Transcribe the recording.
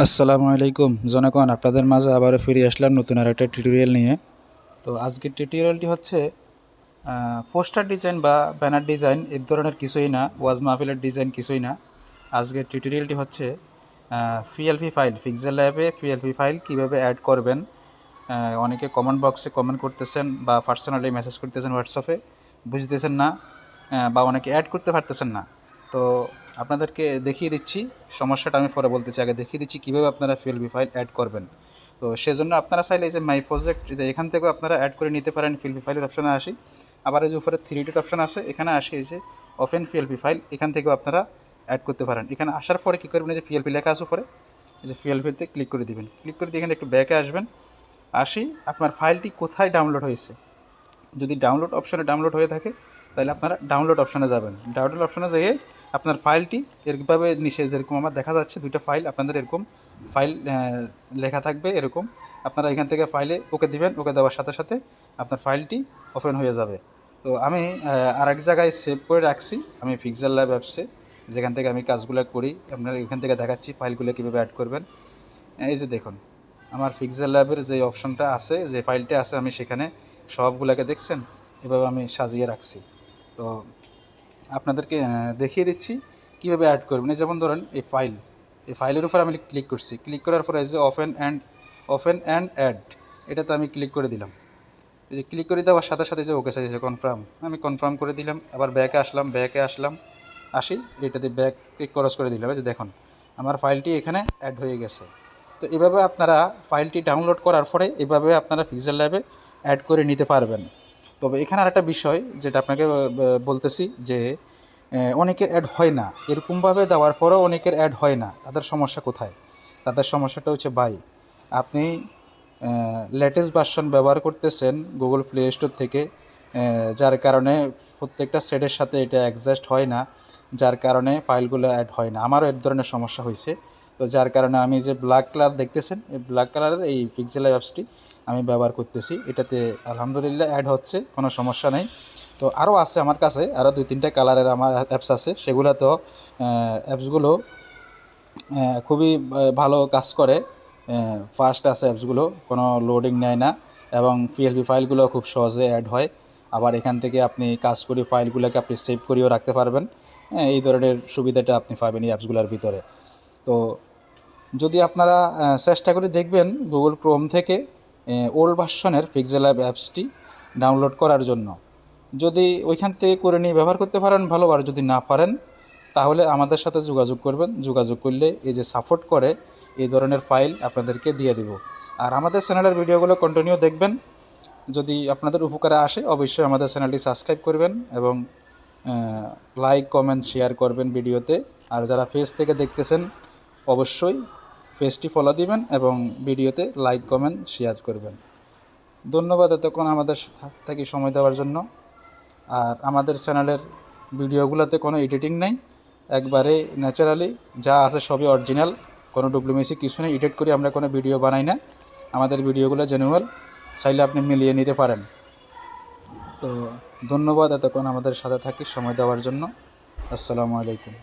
আসসালামু আলাইকুম। জনগণ, আপনাদের মাঝে আবারও ফিরে আসলাম নতুন আর একটা টিউটোরিয়াল নিয়ে। তো আজকের টিউটোরিয়ালটি হচ্ছে পোস্টার ডিজাইন বা ব্যানার ডিজাইন এর ধরনের কিছুই না, ওয়াজ মাহফিলের ডিজাইন কিছুই না। আজকের টিউটোরিয়ালটি হচ্ছে পিএলপি ফাইল পিক্সেল ল্যাবে পিএলপি ফাইল কীভাবে অ্যাড করবেন। অনেকে কমেন্ট বক্সে কমেন্ট করতেছেন বা পার্সোনালি মেসেজ করতেছেন হোয়াটসঅ্যাপে বুঝতেছেন না বা অনেকে অ্যাড করতে পারতেছেন না। তো আপনাদেরকে দেখিয়ে দিচ্ছি, সমস্যাটা আমি পরে বলতে চাই। আগে দেখিয়ে দিচ্ছি কীভাবে আপনারা পিএলপি ফাইল অ্যাড করবেন। তো সেজন্য আপনারা চাইলে এই যে মাই প্রজেক্ট যে এখান থেকেও আপনারা অ্যাড করে নিতে পারেন পিএলপি ফাইলের অপশানে আসি। আবার এই যে উপরে থ্রি ডিট অপশান আছে, এখানে আসি এই যে ওপেন পিএলপি ফাইল এখান থেকেও আপনারা অ্যাড করতে পারেন। এখানে আসার পরে কী করবেন যে পিএলপি লেখা আছে উপরে, এই যে পিএলপিতে ক্লিক করে দিবেন। ক্লিক করে দিয়ে এখানে একটু ব্যাকে আসবেন। আসি, আপনার ফাইলটি কোথায় ডাউনলোড হয়েছে? যদি ডাউনলোড অপশানে ডাউনলোড হয়ে থাকে তাহলে আপনারা ডাউনলোড অপশনে যাবেন। ডাউনলোড অপশনে যেয়ে আপনার ফাইলটি এরকমভাবে নিচে যেরকম আমার দেখা যাচ্ছে, দুইটা ফাইল আপনাদের এরকম ফাইল লেখা থাকবে এরকম। আপনারা এখান থেকে ফাইলে ওকে দিবেন, ওকে দেওয়ার সাথে সাথে আপনার ফাইলটি ওপেন হয়ে যাবে। তো আমি আর এক জায়গায় সেভ করে রাখছি, আমি পিক্সেল ল্যাব অ্যাপসে যেখান থেকে আমি কাজগুলো করি, আপনার এখান থেকে দেখাচ্ছি ফাইলগুলো কীভাবে অ্যাড করবেন। এই যে দেখুন, আমার পিক্সেল ল্যাবের যে অপশনটা আছে, যে ফাইলটা আছে, আমি সেখানে সবগুলোকে দেখছেন? এভাবে আমি সাজিয়ে রাখছি। তো আপনাদেরকে দেখিয়ে দিচ্ছি কীভাবে অ্যাড করবেন। এই যেমন ধরেন, এই ফাইল এই ফাইলের উপর আমি ক্লিক করছি। ক্লিক করার পরে যে open and open and add এটাতে আমি ক্লিক করে দিলাম। এই যে ক্লিক করে দেওয়ার সাথে সাথে যে ওকে সাইজে কনফার্ম আমি কনফার্ম করে দিলাম, আবার ব্যাকে আসলাম ব্যাকে আসলাম, আসি, এটাতে ব্যাক ক্লিক ক্রস করে দিলাম। যে দেখুন, আমার ফাইলটি এখানে অ্যাড হয়ে গেছে। তো এভাবে আপনারা ফাইলটি ডাউনলোড করার পরে এভাবে আপনারা পিক্সেল ল্যাবে অ্যাড করে নিতে পারবেন। তবে এখানে আরেকটা বিষয় যেটা আপনাকে বলতেছি যে অনেকের অ্যাড হয় না। এরকমভাবে দেওয়ার পরেও অনেকের অ্যাড হয় না। তাদের সমস্যা কোথায়? তাদের সমস্যাটা হচ্ছে বাই আপনি লেটেস্ট ভার্সন ব্যবহার করতেছেন গুগল প্লে স্টোর থেকে যার কারণে প্রত্যেকটা সেটের সাথে এটা অ্যাডজাস্ট হয় না, যার কারণে ফাইলগুলো অ্যাড হয় না। আমারও এক ধরনের সমস্যা হয়েছে। তো যার কারণে আমি যে ব্ল্যাক কালার দেখতেছেন, এই ব্ল্যাক কালারের এই পিক্সেল অ্যাপসটি আমি ব্যবহার করতেছি। এটাতে আলহামদুলিল্লাহ অ্যাড হচ্ছে কোনো সমস্যা নেই। তো আরও আছে আমার কাছে আরও দুই তিনটা কালারের আমার অ্যাপস আছে। সেগুলোতেও অ্যাপসগুলো খুবই ভালো কাজ করে। ফাস্ট আছে অ্যাপসগুলো কোনো লোডিং নেয় না। এবং পিএলপি ফাইলগুলো খুব সহজে অ্যাড হয়। আবার এখান থেকে আপনি কাজ করে ফাইলগুলোকে আপনি সেভ করেও রাখতে পারবেন। হ্যাঁ, এই ধরনের সুবিধাটা আপনি পাবেন এই অ্যাপসগুলোর ভিতরে। তো যদি আপনারা চেষ্টা করে দেখবেন গুগল ক্রোম থেকে ওল্ড ভার্সনের পিক্সেল অ্যাপ অ্যাপসটি ডাউনলোড করার জন্য। যদি ওইখান থেকে করে নিয়ে ব্যবহার করতে পারেন, ভালো। আর যদি না পারেন, তাহলে আমাদের সাথে যোগাযোগ করবেন। যোগাযোগ করলে এই যে সাপোর্ট করে, এই ধরনের ফাইল আপনাদেরকে দিয়ে দিব। আর আমাদের চ্যানেলের ভিডিওগুলো কন্টিনিউ দেখবেন। যদি আপনাদের উপকারে আসে, অবশ্যই আমাদের চ্যানেলটি সাবস্ক্রাইব করবেন এবং লাইক কমেন্ট শেয়ার করবেন ভিডিওতে। আর যারা ফেস থেকে দেখতেছেন, অবশ্যই পেজটি ফলো দিবেন এবং ভিডিওতে লাইক কমেন্ট শেয়ার করবেন। ধন্যবাদ এতক্ষণ আমাদের থেকে সময় দেওয়ার জন্য। আর আমাদের চ্যানেলের ভিডিওগুলোতে কোনো এডিটিং নেই। একবারে ন্যাচারালি যা আছে সবই অরিজিনাল কোনো ডুপ্লিমেসি কিছু নেই। এডিট করি আমরা কোনো ভিডিও বানাই না। আমাদের ভিডিওগুলো জেনুয়াল চাইলে আপনি মিলিয়ে নিতে পারেন। তো ধন্যবাদ এতক্ষণ আমাদের সাথে থাকি সময় দেওয়ার জন্য। আসসালামু আলাইকুম।